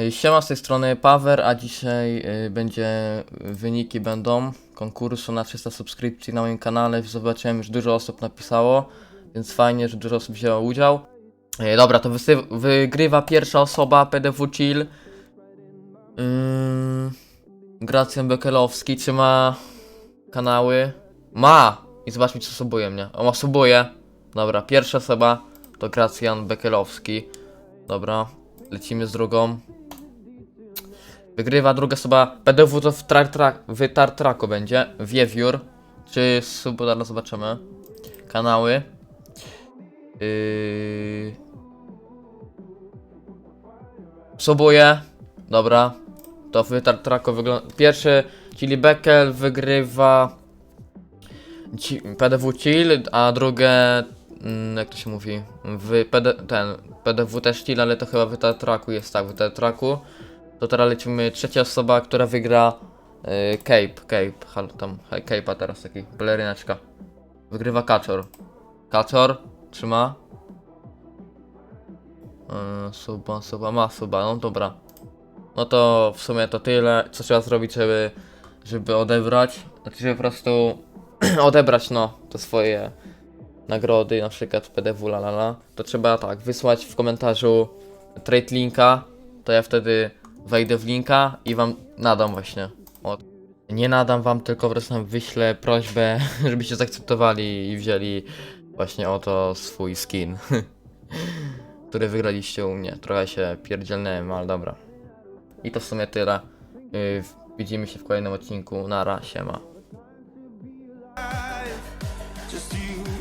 Y, Siema z tej strony Paweł, a dzisiaj y, będzie wyniki będą konkursu na 300 subskrypcji na moim kanale. Zobaczyłem, już dużo osób napisało, więc fajnie, że dużo osób wzięło udział. Dobra, to wygrywa pierwsza osoba PDW Chill. Yy, Gracjan Bekelowski, czy ma kanały? Ma! I zobaczmy, czy subuje mnie. O, ma subuje. Dobra, pierwsza osoba to Gracjan Bekelowski. Dobra, lecimy z drugą. Wygrywa druga osoba. PDW to w, tra- tra- w Tartraku będzie. Wiewiór. Czy zaraz zobaczymy. Kanały. Yy... Subuje. Dobra. To w Tartraku wygląda. Pierwszy, czyli Beckel wygrywa. PDW Chill, a drugie. mm, Jak to się mówi? W PD, ten. PDW też Chill, ale to chyba w Tartraku jest tak, w Tartraku. To teraz lecimy trzecia osoba, która wygra y, Cape, Cape, hal, tam, Cape'a teraz taki, peleryneczka. Wygrywa Kaczor. Kaczor, trzyma. Yy, suba, suba, ma suba, no dobra. No to w sumie to tyle, co trzeba zrobić, żeby, żeby odebrać. Znaczy, żeby po prostu odebrać, no, te swoje nagrody, na przykład PDW, la la la. To trzeba tak, wysłać w komentarzu trade linka, to ja wtedy wejdę w linka i wam nadam właśnie. O. Nie nadam wam, tylko po wyślę prośbę, żebyście zaakceptowali i wzięli właśnie oto swój skin, który wygraliście u mnie. Trochę się pierdzielnęłem, ale dobra. I to w sumie tyle. Y, widzimy się w kolejnym odcinku. Nara, siema. Just you